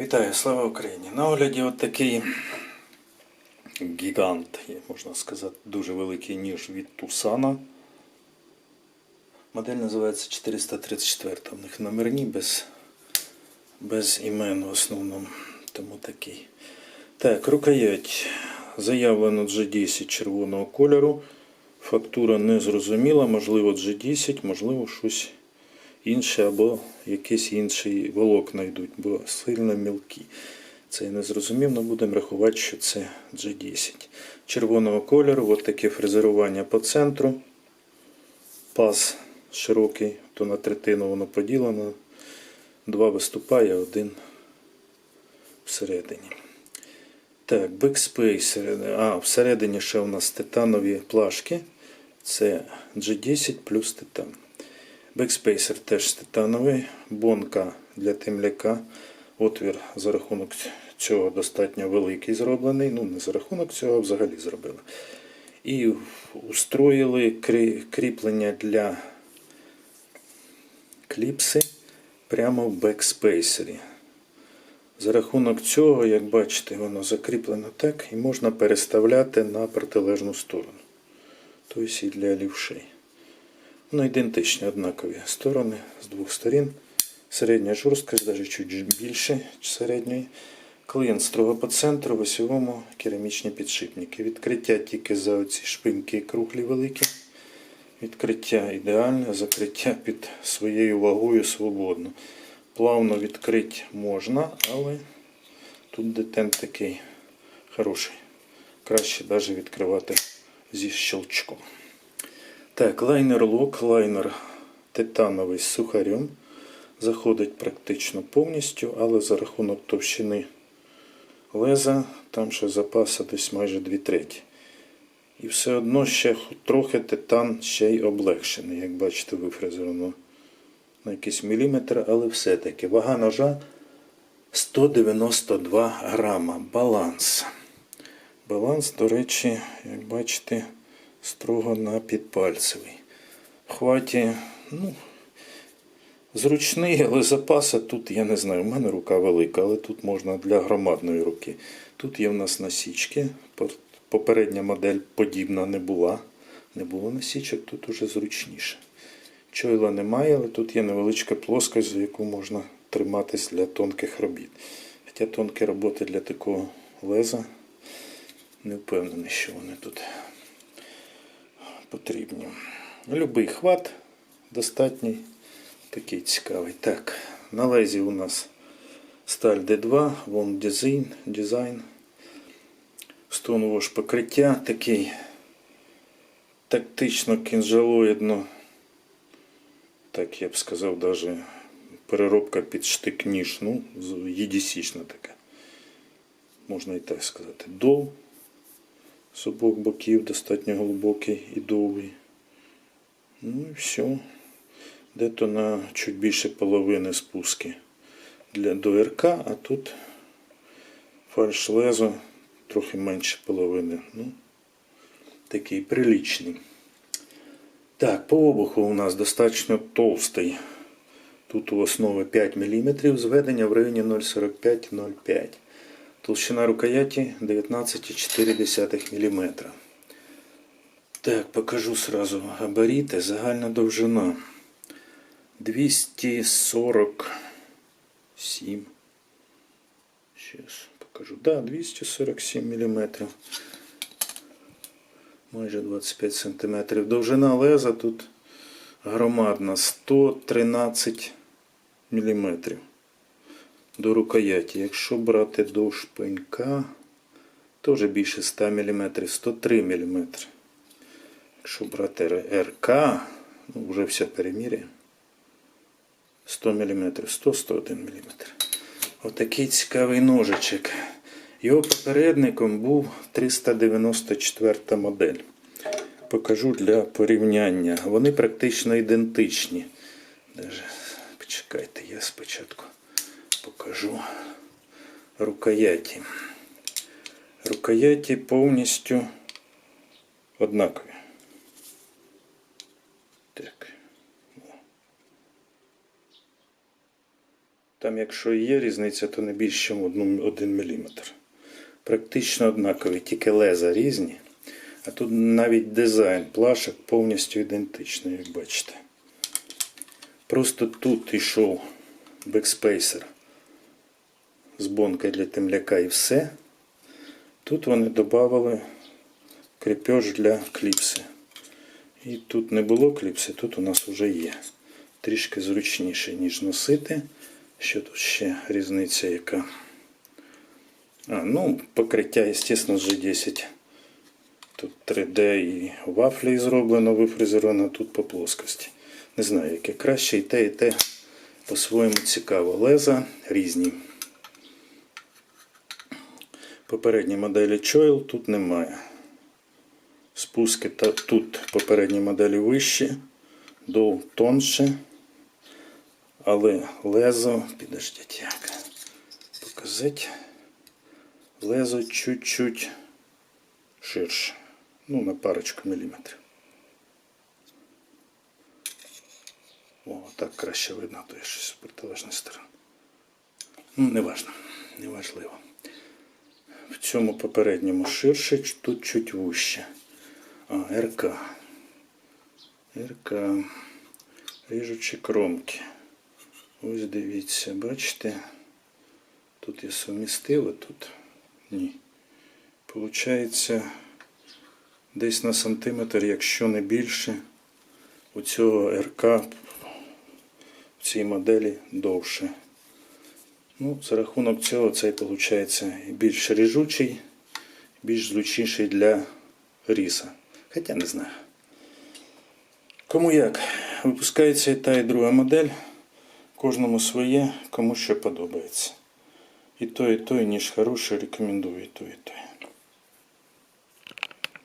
Вітаю, слава Україні! На огляді от такий гігант, можна сказати, дуже великий ніж від Тусана. Модель називається 434. У них номерні без, без імен в основному. Тому такий. Так, рукоять. Заявлено G10 червоного кольору. Фактура не зрозуміла, можливо G10, можливо щось інше або якийсь інший волокна йдуть, бо сильно мілкі. Це я не зрозумів, але будемо рахувати, що це G10. Червоного кольору, от таке фрезерування по центру. Паз широкий, то на третину воно поділено. Два виступає, один всередині. Так, бекспейсер. А, всередині ще у нас титанові плашки. Це G10 плюс титан. Бекспейсер теж титановий, бонка для темляка. Отвір за рахунок цього достатньо великий зроблений. Ну, не за рахунок цього, а взагалі зробили. І устроїли кріплення для кліпси прямо в бекспейсері. За рахунок цього, як бачите, воно закріплено так і можна переставляти на протилежну сторону. Тобто і для лівшей. Ну, ідентичні, однакові сторони з двох сторін. Середня жорсткость, навіть чуть більше середньої. Клиєнт строго по центру, в осьовому керамічні підшипники. Відкриття тільки за оці шпиньки круглі великі. Відкриття ідеальне, закриття під своєю вагою свободно. Плавно відкрити можна, але тут детент такий хороший. Краще навіть відкривати зі щелчком. Так, лайнер лок, лайнер титановий з сухарем. Заходить практично повністю, але за рахунок товщини леза, там ще запаса десь майже 2 треті. І все одно ще трохи титан ще й облегшений, як бачите, вифрезеровано на якийсь міліметр, але все-таки вага ножа 192 грама. Баланс. Баланс, до речі, як бачите, строго на підпальцевий. Хваті, ну, зручний, але запаса тут, я не знаю, у мене рука велика, але тут можна для громадної руки. Тут є в нас насічки. Попередня модель подібна не була. Не було насічок, тут уже зручніше. Чойла немає, але тут є невеличка плоскость, за яку можна триматись для тонких робіт. Хоча тонкі роботи для такого леза не впевнений, що вони тут потрібні. Любий хват достатній, такий цікавий. Так, на лезі у нас сталь D2, вон дизайн, дизайн. Стоновож покриття такий тактично кінжалоїдно, так я б сказав, даже переробка під штик ніж, ну, єдісічна така. Можна і так сказати. Дов з обох боків достатньо глибокий і довгий. Ну і все. Де-то на чуть більше половини спуски для до РК, а тут фальш лезо трохи менше половини. Ну, такий приличний. Так, по обуху у нас достатньо товстий. Тут у основи 5 мм, зведення в районі 0,45-0,5. Толщина рукояті 19,4 мм. Так, покажу сразу габаріти. Загальна довжина 247. Сейчас покажу. Да, 247 мм. Майже 25 см. Довжина леза тут громадна 113 мм до рукояті. Якщо брати довж пенька, теж більше 100 мм, 103 мм. Якщо брати РК, ну вже все переміряє. 100 мм, 100-101 мм. Отакий цікавий ножичок. Його попередником був 394 модель. Покажу для порівняння. Вони практично ідентичні. Даже, почекайте, я спочатку покажу рукояті. Рукояті повністю однакові. Так. Там якщо і є різниця, то не більше, ніж 1 мм. Практично однакові, тільки леза різні. А тут навіть дизайн плашок повністю ідентичний, як бачите. Просто тут йшов бекспейсер з бонкою для темляка і все. Тут вони додали крепеж для кліпси. І тут не було кліпси, тут у нас вже є. Трішки зручніше, ніж носити. Що тут ще різниця яка? А, ну, покриття, звісно, G10. Тут 3D і вафлі зроблено, вифрезеровано, тут по плоскості. Не знаю, яке краще, і те, і те по-своєму цікаво. Леза різні. Попередні моделі Choil тут немає. Спуски тут попередні моделі вищі, дол тонше. Але лезо, підождіть як показати. Лезо чуть-чуть ширше. Ну, на парочку міліметрів. О, так краще видно, то є щось з протилежної сторони. Ну, неважно, неважливо. Цьому попередньому ширше, тут чуть вужче. А, РК. РК. Ріжучі кромки. Ось дивіться, бачите? Тут я сумістив, а тут ні. Получається десь на сантиметр, якщо не більше, у цього РК в цій моделі довше. Ну, за рахунок цього цей виходить більш ріжучий, більш зручніший для ріса. Хоча не знаю. Кому як? Випускається і та, і друга модель. Кожному своє, кому що подобається. І той, і той, ніж хороший, рекомендую і той, і той.